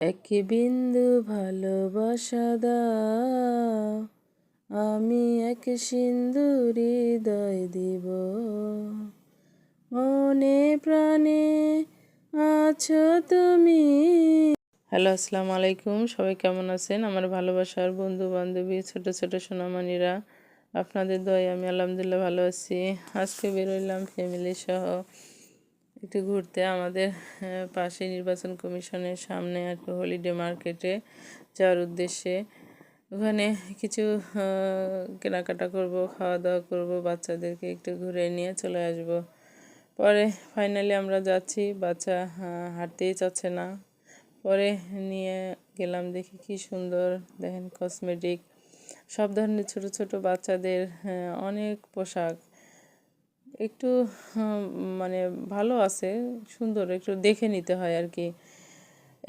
এক বিন্দু ভালোবাসা দাও, আমি এক সিন্দুর হৃদয় দিব। মনে প্রাণে আছো তুমি। হ্যালো, আসসালামু আলাইকুম। সবাই কেমন আছেন? আমার ভালোবাসার বন্ধু বান্ধবী ছোট ছোট সোনামণিরা, আপনাদের দয় আমি আলহামদুলিল্লাহ ভালো আছি। আজকে বেরোইলাম ফ্যামিলি সহ। একটু ঘুরতে আমাদের পাশে নির্বাচন কমিশনের সামনে আর কি হলিডে মার্কেটে যাওয়ার উদ্দেশ্যে। ওখানে কিছু কেনাকাটা করব খাওয়া দাওয়া করব, বাচ্চাদেরকে একটু ঘুরে নিয়ে চলে আসব। পরে ফাইনালি আমরা যাচ্ছি, বাচ্চা হাঁটতেই চাচ্ছে না। পরে নিয়ে গেলাম দেখি কি সুন্দর, দেখেন কসমেটিক সব ধরনের ছোট ছোট বাচ্চাদের অনেক পোশাক। একটু মানে ভালো আছে, সুন্দর, একটু দেখে নিতে হয় আর কি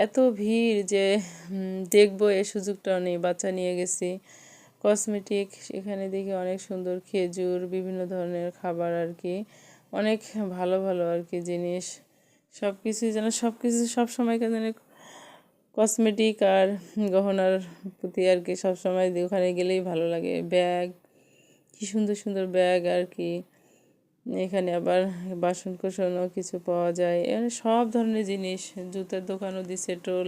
এত ভিড় যে দেখব এ সুযোগটাও নেই, বাচ্চা নিয়ে গেছি। কসমেটিক এখানে দেখি অনেক সুন্দর খেজুর, বিভিন্ন ধরনের খাবার আর কি অনেক ভালো ভালো আর কি জিনিস। সব কিছুই যেন সব কিছু সব সময় যেন কসমেটিক আর গহনার প্রতি আর কি সবসময় ওখানে গেলেই ভালো লাগে। ব্যাগ, কী সুন্দর সুন্দর ব্যাগ আর কি এখানে আবার বাসন কোসনও কিছু পাওয়া যায়। এখানে সব ধরনের জিনিস, জুতার দোকানও দিছে টোল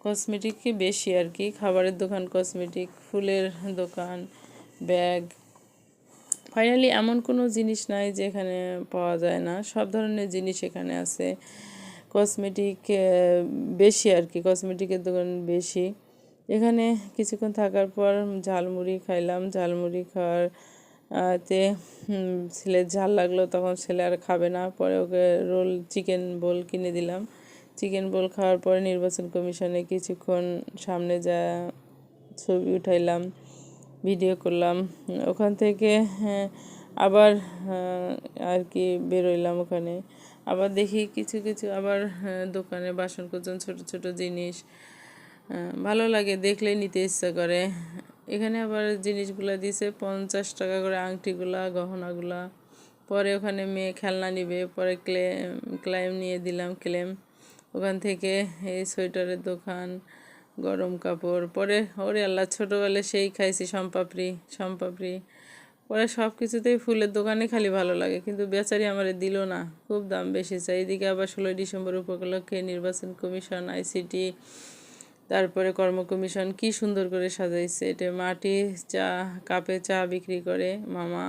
কসমেটিকই বেশি আর কি? খাবারের দোকান, কসমেটিক, ফুলের দোকান, ব্যাগ। ফাইনালি এমন কোনো জিনিস নাই যে এখানে পাওয়া যায় না। সব ধরনের জিনিস এখানে আছে। কসমেটিক বেশি আর কি, কসমেটিকের দোকান বেশি। এখানে কিছুক্ষণ থাকার পর ঝালমুড়ি খাইলাম। ঝালমুড়ি খাওয়ার তে ছেলের ঝাল লাগল তখন ছেলে আর খাবে না। পরে ওকে রোল চিকেন বোল কিনে দিলাম। চিকেন বোল খাওয়ার পরে নির্বাচন কমিশনে কিছুক্ষণ সামনে যা ছবি উঠাইলাম ভিডিও করলাম। ওখান থেকে হ্যাঁ, আবার আর কি বেরোইলাম ওখানে। আবার দেখি কিছু কিছু আবার হ্যাঁ, দোকানে বাসন কোচন ছোটো ছোটো জিনিস ভালো লাগে দেখলেই নিতে ইচ্ছা করে। এখানে আবার জিনিসগুলো দিছে, পঞ্চাশ টাকা করে আংটিগুলা, গহনাগুলা। পরে ওখানে মেয়ে খেলনা নিবে, পরে ক্লেম ক্লাইম নিয়ে দিলাম, ক্লেম। ওখান থেকে এই সোয়েটারের দোকান, গরম কাপড়। পরে ওরে আল্লাহ, ছোটোবেলায় সেই খাইছি সম্পাপড়ি সম্পাপড়ি পরে। সব কিছুতেই ফুলের দোকানে খালি ভালো লাগে, কিন্তু বেচারি আমার দিল না, খুব দাম বেশি চাই। এদিকে আবার ষোলোই ডিসেম্বর উপলক্ষে নির্বাচন কমিশন, আইসিটি তারপরে কর্ম কমিশন কি সুন্দর করে সাজাইছে। এটা মাটি, চা, কাপে চা বিক্রি করে মামা।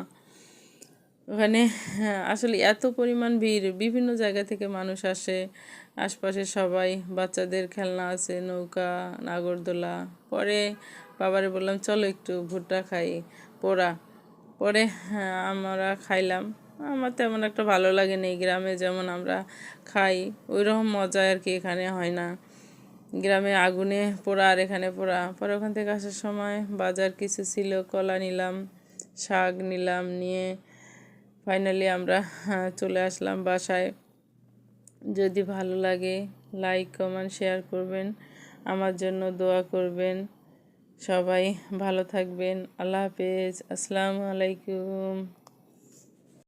ওখানে, আসলে এত পরিমাণ ভিড়, বিভিন্ন জায়গা থেকে মানুষ আসে। আশপাশে সবাই, বাচ্চাদের খেলনা আছে, নৌকা, নাগরদোলা। পরে বাবারে বললাম, চলো একটু ভুট্টা খাই, পোড়া। পরে, আমরা খাইলাম। আমার তেমন একটা ভালো লাগে নেই গ্রামে, যেমন আমরা খাই। ওই রকম মজা আর কি এখানে হয় না। গ্রামে আগুনে পোড়া আর এখানে পোড়া। পরে ওখান থেকে আসার সময় বাজার কিছু ছিল কলা নিলাম শাক নিলাম নিয়ে ফাইনালি আমরা হ্যাঁ, চলে আসলাম বাসায়। যদি ভালো লাগে লাইক কমেন্ট শেয়ার করবেন আমার জন্য দোয়া করবেন। সবাই ভালো থাকবেন। আল্লাহ হাফেজ। আসসালামু আলাইকুম।